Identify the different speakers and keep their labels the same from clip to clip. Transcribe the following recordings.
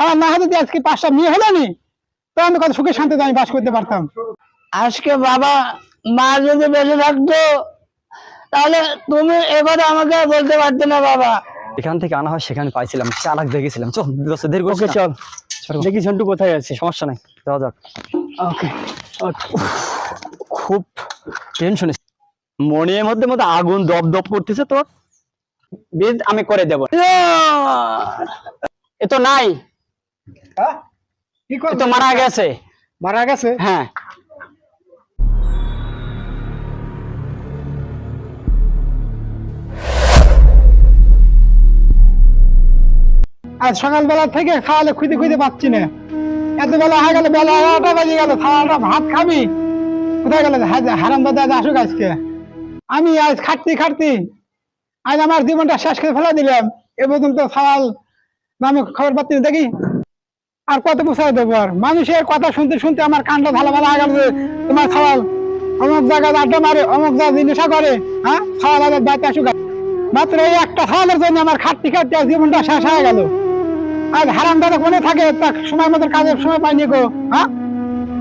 Speaker 1: হ্যাঁ না হলে যদি আজকে পাঁচটা মেয়ে হলো নি তো আমি কত সুখে শান্তিতে আমি বাস করতে পারতাম।
Speaker 2: আজকে বাবা মা যদি বেঁচে থাকতো তাহলে তুমি এবারে আমাকে বলতে পারতে না বাবা।
Speaker 3: এখান থেকে আনা হয় সেখানে পাইছিলাম চালাক দেখেছিলাম। চল দোস্ত দেরি
Speaker 1: ওকে চল। দেখি ঝন্টু কোথায় আছে।
Speaker 3: সমস্যা নাই যাওয়া যাক।
Speaker 1: ওকে
Speaker 3: খুব টেনশন মনের মধ্যে মধ্যে আগুন দপ দপ করতেছে তোর। আমি করে দেব। এ তো নাই।
Speaker 1: কি
Speaker 3: এ তো মারা গেছে।
Speaker 1: মারা গেছে?
Speaker 3: হ্যাঁ।
Speaker 1: আজ সকালবেলা থেকে খাওয়ালে খুঁজে খুঁজে পাচ্ছি না। এত বেলা হয়ে গেল বেলা এগারোটা বাজে গেল খাওয়াটা ভাত খাবি? কোথায় গেল? হারাম দাদা আজ আসুক আজকে। আমি আজ খাটতি খাটতি আজ আমার জীবনটা শেষ করে ফেলে দিলাম। এ পর্যন্ত সওয়াল নামে খবর পাচ্ছি দেখি। আর কত পোষায় দেবো আর? মানুষের কথা শুনতে শুনতে আমার কানটা ভালো ভালো গেল যে তোমার খাওয়াল। অমুক জায়গায় আড্ডা মারে, অমুক জায়গায় নেশা করে হ্যাঁ? খাওয়াল আবার বাড়িতে আসুক। মাত্র এই একটা খাওয়ালের জন্য আমার খাটতি খাটতি জীবনটা শেষ হয়ে গেল। আর হারাম দাদা কোনে থাকে তার সময় মতো কাজের সময় পাইনি গো হ্যাঁ?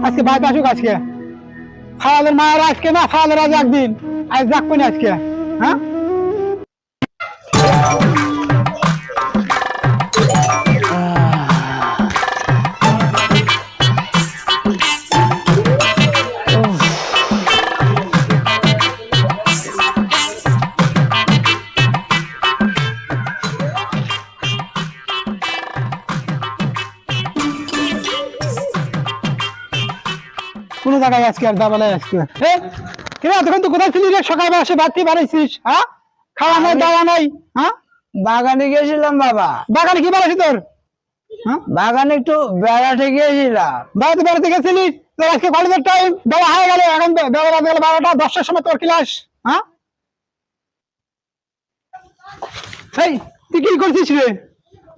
Speaker 1: আজকে বাড়িতে আসুক আজকে। খাওয়ালের মায়ের আজকে না, খাওয়ালের আজ একদিন, আজ যাক আজকে হ্যাঁ? জায়গায় আজকে। আর দাবালাই কিরে তখন তো কোথায় ছিলি রে? সকালবেলা এসে বাড়তি বাড়াইছিস হ্যাঁ খাওয়া নাই দাওয়া নাই হ্যাঁ
Speaker 2: বাগানে গেছিলাম বাবা।
Speaker 1: বাগানে কি বাড়াইছি তোর?
Speaker 2: বাগানে একটু বেড়াতে গিয়েছিলাম
Speaker 1: বাড়িতে আজকে কলেজের টাইম বেলা হয়ে গেল এখন বেলা বাজে গেল বারোটা দশটার সময় তোর ক্লাস হ্যাঁ এই তুই কি করছিস রে?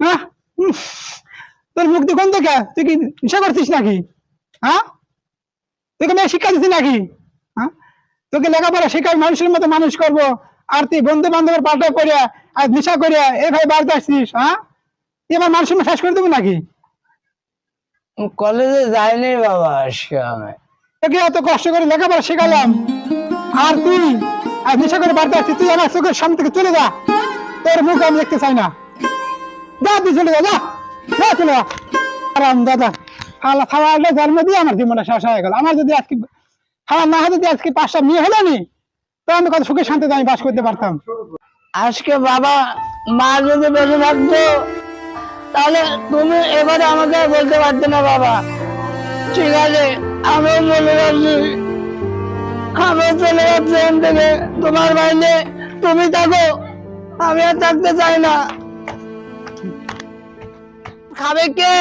Speaker 1: হ্যাঁ তোর মুখ গন্ধ কে তুই কি নেশা করছিস নাকি? হ্যাঁ তোকে মেয়ে শিক্ষা দিচ্ছি নাকি? হ্যাঁ? তোকে লেখাপড়া শিখাই মানুষের মতো মানুষ করব? আর তুই বন্ধু বান্ধবের পাল্টায় পড়িয়া আর নেশা করিয়া এভাবে বাড়িতে আসছিস হ্যাঁ? তুই আমার মানুষের মতো শেষ করে দেবো নাকি?
Speaker 2: কলেজে যাইনি বাবা আজকে আমি।
Speaker 1: তোকে এত কষ্ট করে লেখাপড়া শেখালাম? আর তুই আর নেশা করে বাড়তে আসছিস তুই আমার চোখের সামনে থেকে চলে যা। তোর মুখ আমি দেখতে চাই না। যা তুই চলে যা যা। যা চলে যা। আরাম দাদা। জন্ম দিয়ে আমার জীবনটা শেষ হয়ে গেল। আমার যদি আজকে না যদি আজকে পাঁচটা মেয়ে হলো নি, তো আমি কত সুখে শান্তিতে আমি বাস করতে পারতাম।
Speaker 2: আজকে বাবা মা যদি বেঁচে থাকতো, তাহলে তুমি এবারে আমাকে বলতে পারতে না বাবা। ঠিক আছে, আমিও চলে যাচ্ছি আমিও চলে যাচ্ছি এখান থেকে। তোমার বাইরে তুমি থাকো, আমি আর থাকতে চাই না। খাবে কে?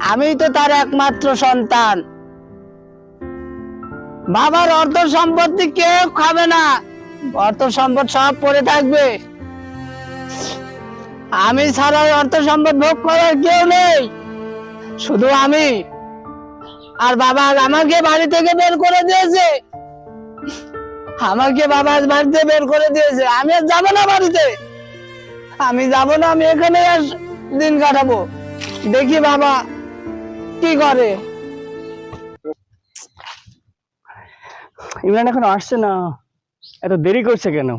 Speaker 2: আমি তো তার একমাত্র সন্তান। বাবার অর্থ সম্পত্তি কেউ খাবে না। অর্থ সম্পদ সব পড়ে থাকবে। আমি ছাড়া অর্থ সম্পদ ভোগ করার কেউ নেই। শুধু আমি। আর বাবা আমাকে বাড়ি থেকে বের করে দিয়েছে। আমাকে বাবা বাড়িতে বের করে দিয়েছে। আমি আর যাব না বাড়িতে। আমি যাব না, আমি এখানে দিন কাটাবো। দেখি বাবা। কি করে।
Speaker 3: ইমরান এখন আসছে না। এত দেরি করছে কেন?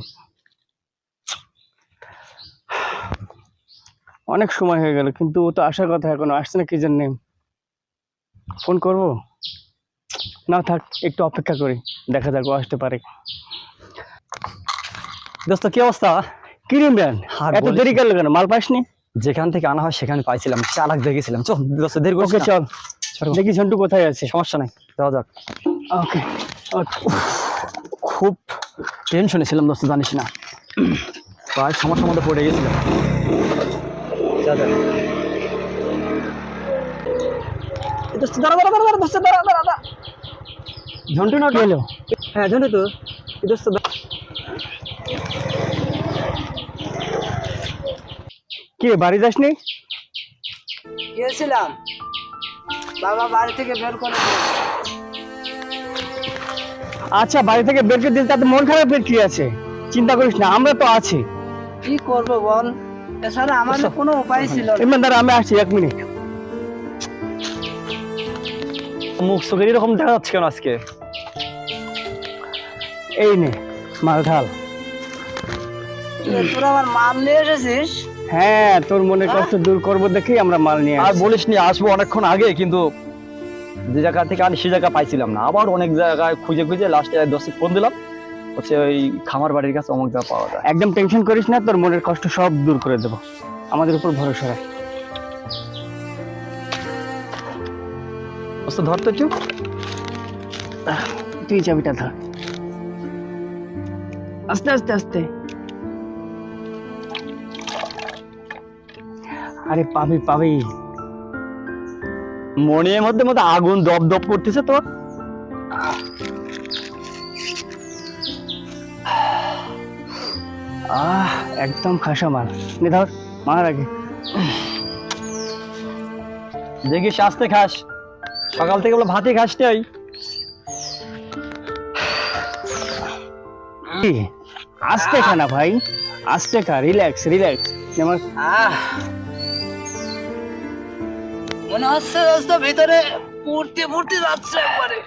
Speaker 3: অনেক সময় হয়ে গেল কিন্তু ও তো আসার কথা এখনও আসছে না কি জন্যে? ফোন করব? না থাক একটু অপেক্ষা করি দেখা যাক ও আসতে পারে। দোস্ত কি অবস্থা? কি ইমরান? এত দেরি গেল কেন? মাল পাসনি?
Speaker 1: যেখান থেকে আনা হয় সেখানে পাইছিলাম। চালাক দেখেছিলাম। চল দেরি করছিস
Speaker 3: ওকে চল। দেখি ঝন্টু কোথায় আছে।
Speaker 1: সমস্যা নাই। যাওয়া যাক।
Speaker 3: ওকে
Speaker 1: খুব টেনশনে ছিলাম দোস্ত জানিস না। প্রায় সমস্যার মধ্যে পড়ে গেছিলাম।
Speaker 3: দাঁড়া দাঁড়া দাঁড়া দাঁড়া দাঁড়া দাঁড়া
Speaker 1: ঝন্টু না
Speaker 3: হলো?
Speaker 1: হ্যাঁ ঝন্টু তো। দোস্ত
Speaker 3: কি বাড়ি যাসনি?
Speaker 2: গিয়েছিলাম। বাবা বাড়ি থেকে বের করে
Speaker 3: আচ্ছা বাড়ি থেকে বের করে দিল তাতে মন খারাপের কি আছে? চিন্তা করিস না আমরা তো আছি।
Speaker 2: কি করব বল? এছাড়া আমাদের কোনো উপায় ছিল না।
Speaker 4: ইমরান আমি আসছি এক মিনিট।
Speaker 5: মুখ চোখের এরকম দেখা যাচ্ছে কেন আজকে?
Speaker 4: এই নে মাল ঢাল।
Speaker 2: তোরা আমার মাল নিয়ে এসেছিস?
Speaker 4: হ্যাঁ তোর মনে কষ্ট দূর করব দেখেই আমরা মাল নিয়ে
Speaker 5: আর। বলিস নি আসব অনেকক্ষণ আগে কিন্তু যে জায়গা থেকে আনি সে জায়গা পাইছিলাম না। আবার অনেক জায়গায় খুঁজে খুঁজে লাস্টে দশে ফোন দিলাম হচ্ছে ওই খামার বাড়ির কাছে অমুক জায়গা পাওয়া যায়।
Speaker 4: একদম টেনশন করিস না তোর মনের কষ্ট সব দূর করে দেবো। আমাদের উপর ভরসা রাখ।
Speaker 5: ধরতে একটু
Speaker 4: তুই চাবিটা ধর। আস্তে আস্তে আস্তে। আরে পাবি পাবি।
Speaker 5: মনের মধ্যে মধ্যে আগুন দপ দপ করতেছে তোর।
Speaker 4: আহ, একদম খাসা মাল। নে ধর মার আগে।
Speaker 5: দেখিস আসতে খাস। সকাল থেকে বলে ভাতই খাস
Speaker 4: কি? আস্তে খা না ভাই। আস্তে খা রিল্যাক্স রিল্যাক্স আমার
Speaker 2: আহ। মনে হচ্ছে দোস্ত ভিতরে পড়তে পড়তে যাচ্ছে একবারে।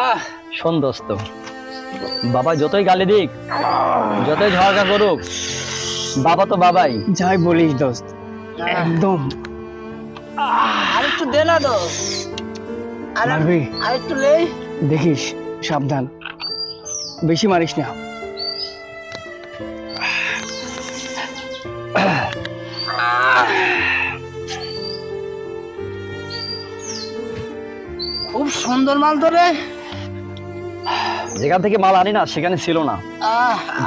Speaker 2: আহ
Speaker 5: শোন দোস্ত বাবা যতই গালি দিক যতই ঝগড়া করুক বাবা তো বাবাই।
Speaker 4: যাই বলিস দোস্ত একদম।
Speaker 2: আর একটু দে না দোস্ত। আর
Speaker 4: মারবি?
Speaker 2: আর একটু লেই।
Speaker 4: দেখিস সাবধান। বেশি মারিস না।
Speaker 2: সুন্দর মাল তো রে
Speaker 5: যেখান থেকে মাল আনি না সেখানে ছিল না।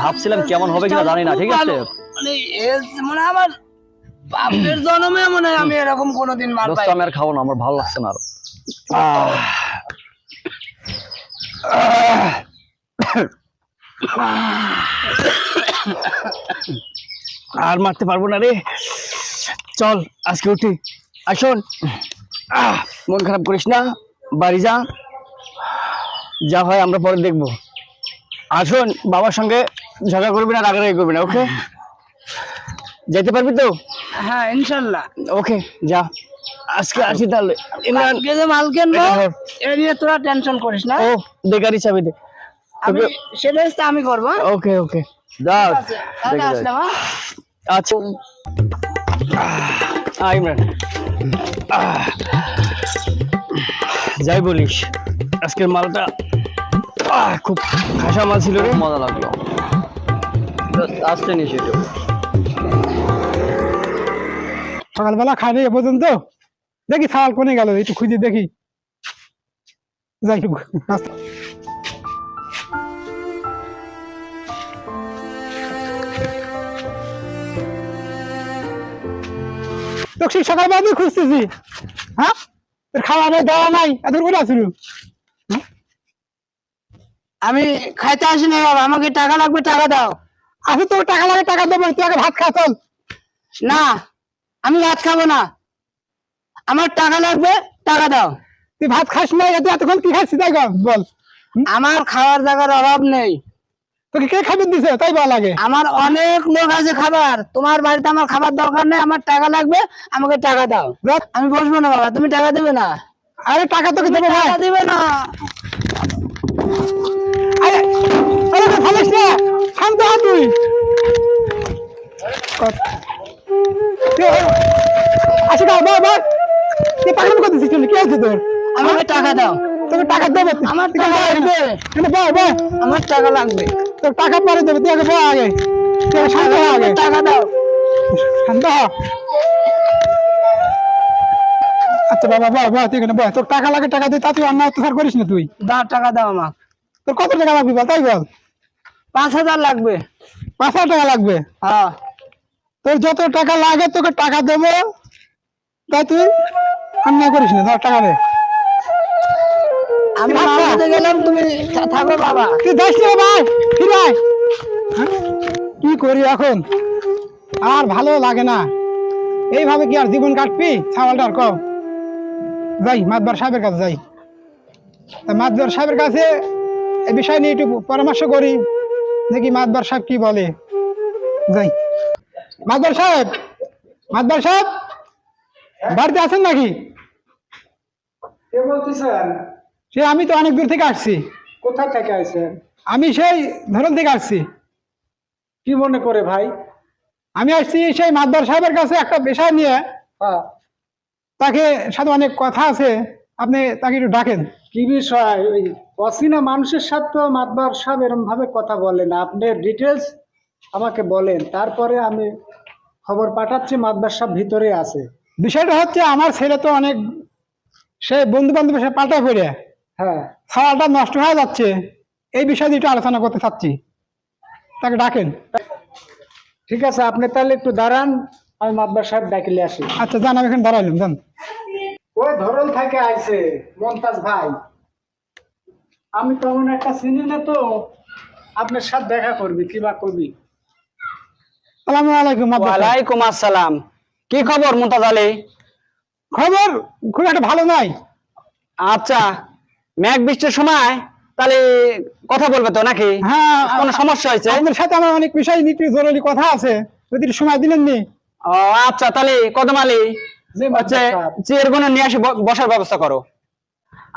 Speaker 5: ভাবছিলাম কেমন হবে কিনা জানি না ঠিক আছে?
Speaker 2: মানে আমার বাপের জন্মে মনে হয় আমি এরকম কোনোদিন মাল পাই
Speaker 5: আমি আর খাব না আমার ভালো লাগছে না আর।
Speaker 4: আর মারতে পারব না রে। চল আজকে উঠি। আসুন। মন খারাপ করিস না। বাড়ি যা। যা হয় আমরা পরে দেখব। আসুন বাবার সঙ্গে ঝগড়া করবি না রাগারাগি করবি না ওকে? যেতে পারবি তো?
Speaker 2: হ্যাঁ ইনশাল্লাহ।
Speaker 4: ওকে যা। আজকে আসি তাহলে। ইমরান
Speaker 2: যে মাল কিনবো। এ নিয়ে তোরা টেনশন করিস না।
Speaker 4: ও বেকারি চাবি দে।
Speaker 2: আমি সেটা আমি করব হ্যাঁ?
Speaker 4: ওকে ওকে।
Speaker 2: আসলাম হ্যাঁ?
Speaker 4: আচ্ছা। ইমরান। আহ, যাই বলিস আজকের মালটা খুব খাসা মাল ছিল রে।
Speaker 5: মজা লাগল। আসতে নিস একটু।
Speaker 1: সকালবেলা খাই নাই এ পর্যন্ত। দেখি ছাগল কোনে গেল একটু খুঁজে দেখি। যাই রাস্তা- সকালবেলা খুঁজতেছি। হ্যাঁ? খাওয়া নাই দেওয়া নাই এত করে আসিল।
Speaker 2: আমি খাইতে আসি না বাবা আমাকে টাকা লাগবে টাকা দাও।
Speaker 1: আসলে তোর টাকা লাগে টাকা দেবো তুই আগে ভাত খা চল।
Speaker 2: না আমি ভাত খাব না। আমার টাকা লাগবে টাকা দাও।
Speaker 1: তুই ভাত খাস না এত এতক্ষণ কি খাচ্ছিস বল।
Speaker 2: আমার খাওয়ার জায়গার অভাব নেই।
Speaker 1: তোকে কে খাবার দিছে? তাই ভালো লাগে।
Speaker 2: আমার অনেক লোক আছে খাবার। তোমার বাড়িতে আমার খাবার দরকার নেই আমার টাকা লাগবে আমাকে টাকা দাও। আমি বসবো না বাবা তুমি টাকা দেবে না।
Speaker 1: আরে টাকা তোকে দেবো ভাই।
Speaker 2: দিবে না।
Speaker 1: আরে আরে ফালিস না। শান্ত হ তুই আচ্ছা দাও তুই পাগল করতেছিস তুই কি আছে তোর?
Speaker 2: আমাকে টাকা দাও।
Speaker 1: তোকে টাকা দেবো।
Speaker 2: আমার টাকা লাগবে।
Speaker 1: এখানে বয় বয়।
Speaker 2: আমার টাকা লাগবে।
Speaker 1: তোর টাকা পরে দেবে তুই আগে বয় আগে। তুই শান্ত আগে।
Speaker 2: টাকা দাও।
Speaker 1: শান্ত আচ্ছা বাবা বয় বয় তুই এখানে বয়। তোর টাকা লাগে টাকা দে তা তুই অন্য অত্যাচার করিস না তুই।
Speaker 2: টাকা দাও আমাকে।
Speaker 1: তোর কত টাকা লাগবে বল তাই বল?
Speaker 2: পাঁচ হাজার লাগবে।
Speaker 1: পাঁচ হাজার টাকা লাগবে?
Speaker 2: হ্যাঁ।
Speaker 1: তোর যত টাকা লাগে তোকে টাকা দেবো। তাই তুই অন্যায় করিস না ধর টাকা দে।
Speaker 2: আমি গেলাম তুমি থাকো বাবা।
Speaker 1: তুই যাস না ভাই ফিরে আয়। হ্যাঁ? কি করি এখন? আর ভালো লাগে না। এইভাবে কি আর জীবন কাটবি? ছাওয়ালটার কম যাই মাতবার সাহেবের কাছে যাই। মাতবার সাহেবের কাছে এই বিষয় নিয়ে একটু পরামর্শ করি। দেখি মাতবার সাহেব কি বলে। যাই। মাদবার সাহেব মাদবার সাহেব বাড়িতে আছেন নাকি?
Speaker 2: কে বলতেছেন?
Speaker 1: সে আমি তো অনেক দূর থেকে আসছি।
Speaker 2: কোথা থেকে আইছেন?
Speaker 1: আমি সেই ধরন থেকে আসছি।
Speaker 2: কি মনে করে ভাই?
Speaker 1: আমি আসছি সেই মাদবার সাহেবের কাছে একটা বিষয় নিয়ে।
Speaker 2: হ্যাঁ।
Speaker 1: তাকে সাথে অনেক কথা আছে। আপনি তাকে একটু ডাকেন।
Speaker 2: কি বিষয়? ওই অচেনা মানুষের সাথে তো মাতবার সাহেব এরম ভাবে কথা বলে না। আপনার ডিটেলস আমাকে বলেন তারপরে আমি খবর পাঠাচ্ছি সাহেব ভিতরে আছে।
Speaker 1: বিষয়টা হচ্ছে আমার ছেলে তো অনেক সে বন্ধু বান্ধবের সাথে পাল্টায় পড়ে।
Speaker 2: হ্যাঁ।
Speaker 1: খাওয়াটা নষ্ট হয়ে যাচ্ছে। এই বিষয়ে একটু আলোচনা করতে চাচ্ছি। তাকে ডাকেন।
Speaker 2: ঠিক আছে আপনি তাহলে একটু দাঁড়ান আমি মাতবার সাহেব ডাকিলে আসি।
Speaker 1: আচ্ছা যান আমি এখানে দাঁড়াইলাম যান।
Speaker 2: ওই ধরন থেকে আইছে মমতাজ ভাই। আমি তেমন একটা চিনি না তো আপনার সাথে দেখা করবি কি বা করবি
Speaker 1: সালাম আলাইকুম মাদবার সাহেব।
Speaker 3: ওয়ালাইকুম আসসালাম। কি খবর মুমতাজ আলী?
Speaker 1: খবর খুব একটা ভালো নাই।
Speaker 3: আচ্ছা বৃষ্টির সময় তাহলে কথা বলবে তো নাকি?
Speaker 1: হ্যাঁ
Speaker 3: কোনো সমস্যা হয়েছে?
Speaker 1: আপনার সাথে আমার অনেক বিষয় একটু জরুরি কথা আছে। যদি সময় দিলেন নি।
Speaker 3: ও আচ্ছা তাহলে কদম আলী হচ্ছে চেয়ার নিয়ে আসি বসার ব্যবস্থা করো।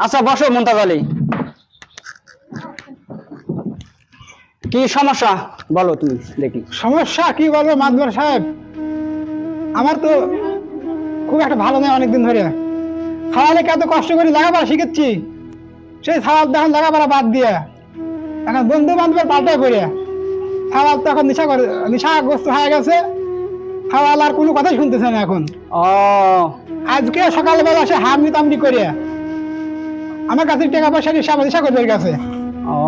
Speaker 3: আচ্ছা বসো মুমতাজ আলী। কি সমস্যা? বলো তুমি দেখি।
Speaker 1: সমস্যা কি বলব মাদবার সাহেব? আমার তো খুব একটা ভালো নয় অনেকদিন ধরে। খাওয়ালে এত কষ্ট করে লেখাপড়া শিখেছি সেই খাওয়াল তখন লেখাপড়া বাদ দিয়ে। এখন বন্ধু বান্ধবের পড়ে খাওয়াল তো এখন নেশা করে নেশাগ্রস্ত হয়ে গেছে। খাওয়াল আর কোনো কথাই শুনতেছে না এখন।
Speaker 3: ও।
Speaker 1: আজকে সকালবেলা সে হামনি তামনি করে আমার কাছে টাকা পয়সা নিয়ে সাবা নেশা এর কাছে
Speaker 3: ও।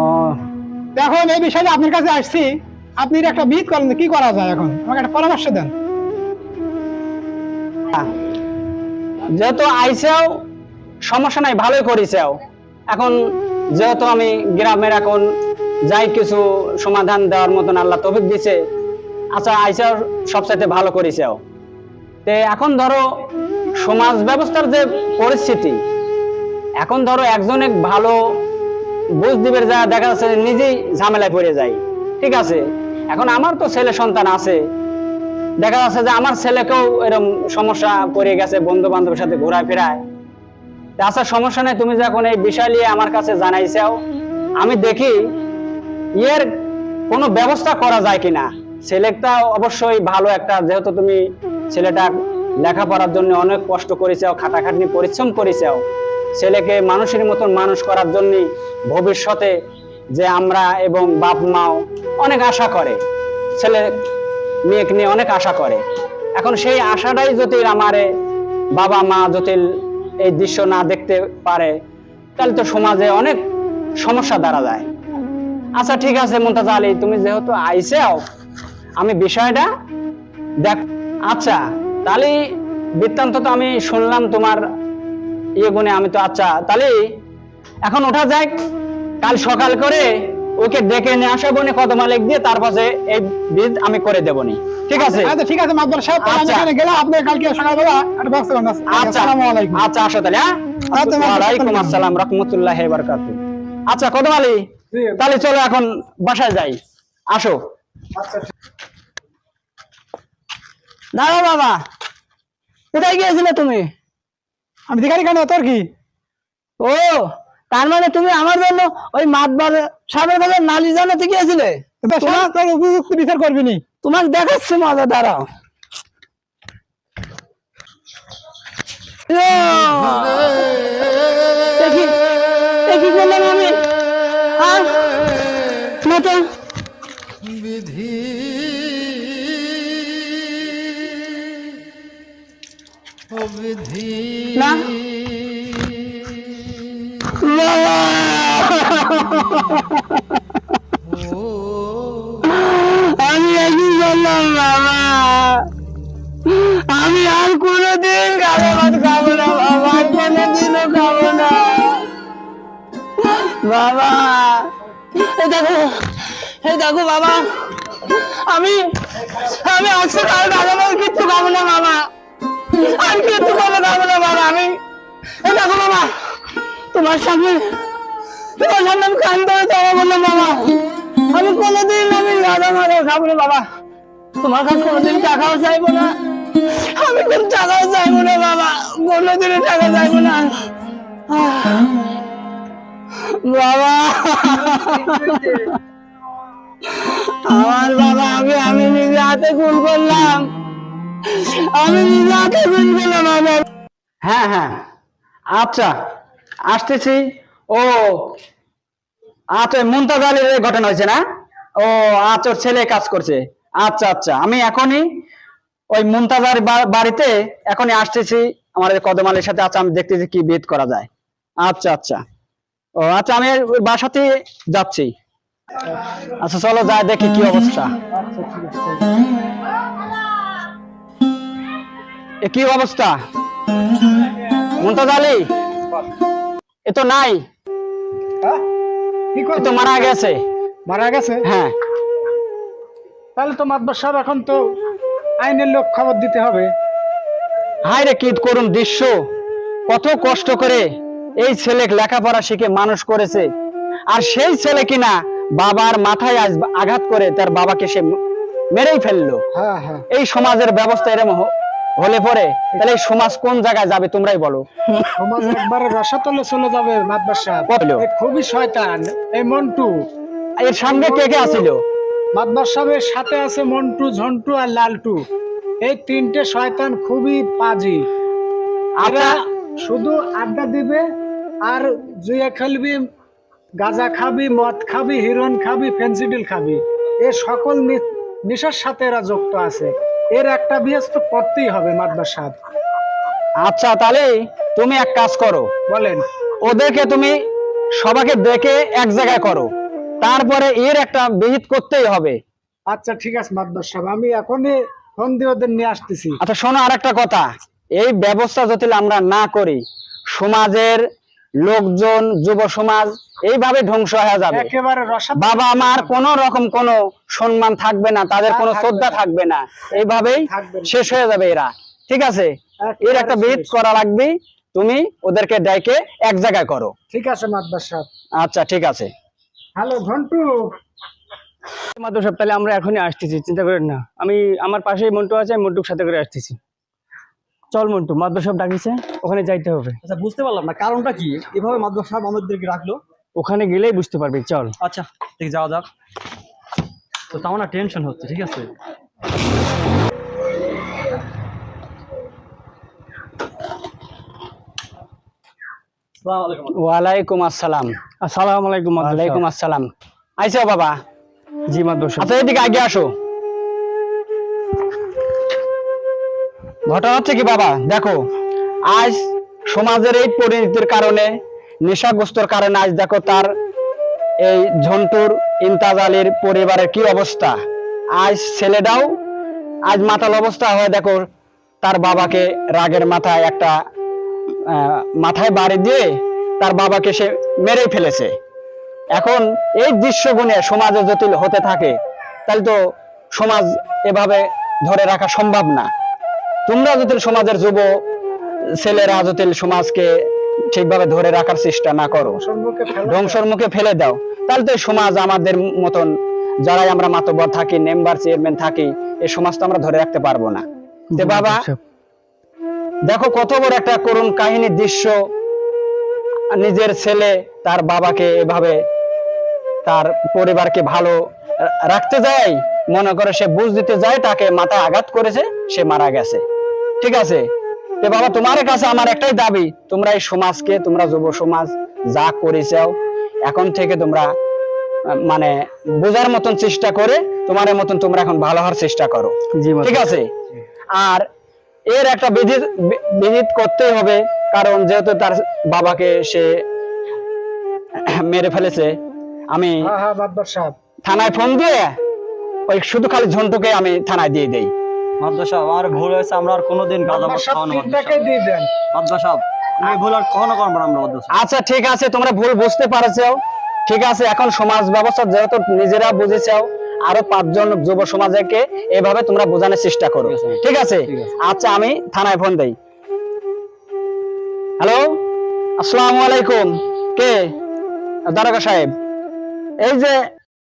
Speaker 1: এখন এই বিষয়ে আপনার কাছে আসছি। আপনি একটা বিদ করেন, কি করা যায় এখন? আমাকে একটা পরামর্শ দেন।
Speaker 3: যেহেতু আইসাও সমস্যা নাই, ভালোই করেছেও। এখন যেহেতু আমি গ্রামের এখন যাই কিছু সমাধান দেওয়ার মতন আল্লাহ তফিক দিছে আচ্ছা আইসাও সবচাইতে ভালো করেছেও। তে এখন ধরো, সমাজ ব্যবস্থার যে পরিস্থিতি, এখন ধরো একজন এক ভালো বুঝ দিবের যা দেখা যাচ্ছে নিজেই ঝামেলায় পড়ে যায়। ঠিক আছে? এখন আমার তো ছেলে সন্তান আছে। দেখা যাচ্ছে যে আমার ছেলেকেও এরকম সমস্যা পড়ে গেছে বন্ধু বান্ধবের সাথে ঘোরা ফেরায় আচ্ছা সমস্যা নেই, তুমি যখন এই বিষয় নিয়ে আমার কাছে জানাইছাও, আমি দেখি এর কোনো ব্যবস্থা করা যায় কিনা। ছেলেটা অবশ্যই ভালো একটা, যেহেতু তুমি ছেলেটা লেখাপড়ার জন্য অনেক কষ্ট করেছাও, খাটাখাটনি, পরিশ্রম করেছাও। ছেলেকে মানুষের মতন মানুষ করার জন্য ভবিষ্যতে যে আমরা এবং বাপ মাও অনেক আশা করে। ছেলে মেয়েকে নিয়ে অনেক আশা করে। এখন সেই আশাটাই যদি আমারে বাবা মা যদি এই দৃশ্য না দেখতে পারে, তাহলে তো সমাজে অনেক সমস্যা দাঁড়া যায়। আচ্ছা ঠিক আছে মুমতাজ আলী, তুমি যেহেতু আইসেও, আমি বিষয়টা দেখ আচ্ছা তাহলে বৃত্তান্ত তো আমি শুনলাম তোমার ইয়ে গুনে আমি তো আচ্ছা তাহলে এখন ওঠা যাক। কাল সকাল করে ওকে ডেকে নিয়ে আসা বনে কদমা লেখ দিয়ে তার পাশে এই বীজ আমি করে দেবনি ঠিক আছে?
Speaker 1: আচ্ছা ঠিক আছে মাদবার সাহেব তাহলে আমি
Speaker 3: আচ্ছা।
Speaker 1: এখানে গেলাম আপনি কালকে সকালবেলা একটা ব্যবস্থা করেন
Speaker 3: আচ্ছা
Speaker 1: আসসালামু আলাইকুম।
Speaker 3: আচ্ছা আসো তাহলে হ্যাঁ?
Speaker 1: আচ্ছা, মামা,
Speaker 3: ওয়ালাইকুম
Speaker 1: আসসালাম।
Speaker 3: রহমতুল্লাহ বারকাতু আচ্ছা কদম আলী
Speaker 2: জি,
Speaker 3: তাহলে চলো এখন বাসায় যাই। আসো।
Speaker 2: আচ্ছা।
Speaker 3: দাঁড়াও বাবা কোথায় গিয়েছিলে তুমি?
Speaker 1: আমি দিকারি কেন? তোর কি?
Speaker 3: ও তার মানে তুমি আমার জন্য ওই মাতবার সাহেবের কাছে নালি জানাতে গিয়েছিলে?
Speaker 1: শোনা, তোর উপযুক্ত বিচার করবি নি।
Speaker 3: তোমাকে দেখাচ্ছে মজা দাঁড়াও। দেখি। না? আমি একই বললাম, বাবা। আমি আর কোনোদিন কালো ভাত খাব না, বাবা। কোনোদিনও খাব না। বাবা। দেখো এই দেখো, বাবা। আমি আমি আজকে কাল কালো ভাত কিচ্ছু খাব না, বাবা। আমি তোমার তোমার সামনে আমি কান ধরে যাব বললাম বাবা। আমি কোনোদিন আমি গাঁদা মারা খাব না বাবা।
Speaker 2: তোমার কাছে কোনোদিন টাকাও চাইব না। আমি কোন টাকাও চাইব না বাবা, কোনোদিনও টাকা চাইব না। বাবা, আমার বাবা, আমি আমি নিজে হাতে খুন করলাম। আমি নিজে করলাম আমার।
Speaker 3: হ্যাঁ হ্যাঁ। আচ্ছা আসতেছি। ও আচ্ছা মুমতাজ আলীর ঘটনা হয়েছে না? ও আচ্ছা ছেলে কাজ করছে। আচ্ছা আচ্ছা আমি এখনই ওই মুমতাজার বাড়িতে এখনই আসতেছি। আমার কদম আলীর সাথে আচ্ছা আমি দেখতেছি কি বেদ করা যায়। আচ্ছা আচ্ছা। ও আচ্ছা আমি বাসাতে যাচ্ছি। আচ্ছা চলো যাই, দেখি কি অবস্থা। এ কি অবস্থা? মুমতাজ আলী? এ তো নাই।
Speaker 6: হ্যাঁ? কি
Speaker 3: এ তো মারা গেছে।
Speaker 6: মারা গেছে?
Speaker 3: হ্যাঁ।
Speaker 6: তাহলে তো মাতবার সাহেব এখন তো আইনের লোক খবর দিতে হবে।
Speaker 3: হায় রে কি করুন দৃশ্য। কত কষ্ট করে এই ছেলে লেখাপড়া শিখে মানুষ করেছে। আর সেই ছেলে কিনা বাবার মাথায় আজ আঘাত করে তার বাবাকে সে মেরেই ফেলল।
Speaker 6: হ্যাঁ হ্যাঁ।
Speaker 3: এই সমাজের ব্যবস্থা এরকম হ- হলে পরে। তাহলে সমাজ কোন জায়গায় যাবে তোমরাই বলো।
Speaker 6: সমাজ একবারে রসাতলে চলে যাবে খুবই শয়তান এই মন্টু।
Speaker 3: এর সঙ্গে কে কে আসিল
Speaker 6: মাতবার সাহেবের সাথে আছে মন্টু ঝন্টু আর লালটু। এই তিনটে শয়তান খুবই পাজি। এরা শুধু আড্ডা দিবে আর জুয়া খেলবি গাঁজা খাবি মদ খাবি হিরোইন খাবি ফেন্সিডিল খাবি। এ সকল নেশার সাথে এরা যুক্ত আছে। এর একটা বিয়াজ তো করতেই হবে মাদবার সাহেব
Speaker 3: আচ্ছা তাহলে তুমি এক কাজ করো।
Speaker 6: বলেন।
Speaker 3: ওদেরকে তুমি সবাইকে দেখে এক জায়গায় করো। তারপরে এর একটা বিহিত করতেই হবে।
Speaker 6: আচ্ছা ঠিক আছে মাদবার সাহেব আমি এখনই ফোন দিয়ে ওদের নিয়ে আসতেছি।
Speaker 3: আচ্ছা শোনো আর একটা কথা। এই ব্যবস্থা যদি আমরা না করি সমাজের লোকজন যুব সমাজ এইভাবে ধ্বংস হয়ে যাবে। বাবা মার কোন রকম কোনো সম্মান থাকবে না তাদের কোনো শ্রদ্ধা থাকবে না। এইভাবেই শেষ হয়ে যাবে এরা। ঠিক আছে? এর একটা বিহিত করা লাগবে তুমি ওদেরকে ডেকে এক জায়গায় করো।
Speaker 6: ঠিক আছে মাদবার সাহেব।
Speaker 3: আচ্ছা ঠিক আছে।
Speaker 6: হ্যালো ঘন্টু।
Speaker 2: মাত্র সব তাহলে আমরা এখনই আসতেছি চিন্তা করেন না। আমি আমার পাশেই মন্টু আছে মন্টুর সাথে করে আসতেছি। চল মন্টু মাদ্র সব ডাকিছে ওখানে যাইতে হবে।
Speaker 5: আচ্ছা বুঝতে পারলাম না কারণটা কি? এভাবে মাদ্রাস আমাদেরকে রাখল
Speaker 2: ওখানে গেলেই বুঝতে পারবি চল।
Speaker 5: আচ্ছা ঠিক যাওয়া যাক। তো তাও না টেনশন হচ্ছে ঠিক আছে? আসসালামু
Speaker 3: ওয়ালাইকুম আসসালাম।
Speaker 2: আসসালামু আলাইকুম
Speaker 3: ওয়ালাইকুম আসসালাম। আইসো বাবা?
Speaker 2: জি মাদ্র সাহেব
Speaker 3: আচ্ছা এদিকে আগে আসো। ঘটনা হচ্ছে কি বাবা? দেখো, আজ সমাজের এই পরিণতির কারণে, নেশাগ্রস্তর কারণে আজ দেখো তার এই ঝন্টুর, ইমতাজ আলীর পরিবারের কি অবস্থা? আজ ছেলেটাও আজ মাতাল অবস্থা হয়, দেখো, তার বাবাকে রাগের মাথায় একটা মাথায় বাড়ি দিয়ে তার বাবাকে সে মেরে ফেলেছে। এখন এই দৃশ্যগুণে সমাজে জটিল হতে থাকে, তাহলে তো সমাজ এভাবে ধরে রাখা সম্ভব না। তোমরা যদি সমাজের যুব ছেলেরা যদি সমাজকে ঠিকভাবে ধরে রাখার চেষ্টা না করো। ধ্বংসর মুখে ফেলে দাও। তাহলে তো সমাজ আমাদের মতন যারাই আমরা মাতব্বর থাকি মেম্বার চেয়ারম্যান থাকি এই সমাজ তো আমরা ধরে রাখতে পারব না। তে বাবা দেখো কত বড় একটা করুণ কাহিনী দৃশ্য। নিজের ছেলে তার বাবাকে এভাবে তার পরিবারকে ভালো রাখতে যায় মনে করে সে বুঝ দিতে যায় তাকে মাথায় আঘাত করেছে সে মারা গেছে। ঠিক আছে? তে বাবা তোমার কাছে আমার একটাই দাবি তোমরা এই সমাজকে তোমরা যুব সমাজ যা করেছাও এখন থেকে তোমরা মানে বোঝার মতন চেষ্টা করে তোমার মতন তোমরা এখন ভালো হওয়ার চেষ্টা করো। ঠিক আছে? আর এর একটা বিধিত বি- বিহিত করতেই হবে কারণ যেহেতু তার বাবাকে সে মেরে ফেলেছে আমি
Speaker 6: হ্যাঁ হ্যাঁ
Speaker 3: থানায় ফোন দিয়ে ওই শুধু খালি ঝন্টুকে আমি থানায় দিয়ে দেই।
Speaker 5: মাদ্রাস সাহেব ভুল হয়েছে আমরা আর কোনোদিন গাঁজা মদ খাওয়ানো
Speaker 6: দিয়ে দেন।
Speaker 5: মাদ্রাস সাহেব ভুল আর কখনো করব না আমরা মাদ্রাস।
Speaker 3: আচ্ছা ঠিক আছে তোমরা ভুল বুঝতে পারছ ঠিক আছে এখন সমাজ ব্যবস্থা যেহেতু নিজেরা বুঝেছাও আরও পাঁচজন যুব সমাজকে এভাবে তোমরা বোঝানোর চেষ্টা করো। ঠিক আছে।
Speaker 5: ঠিক আছে।
Speaker 3: আচ্ছা আমি থানায় ফোন দেই। হ্যালো? আসসালামু আলাইকুম। কে? দারোগা সাহেব। এই যে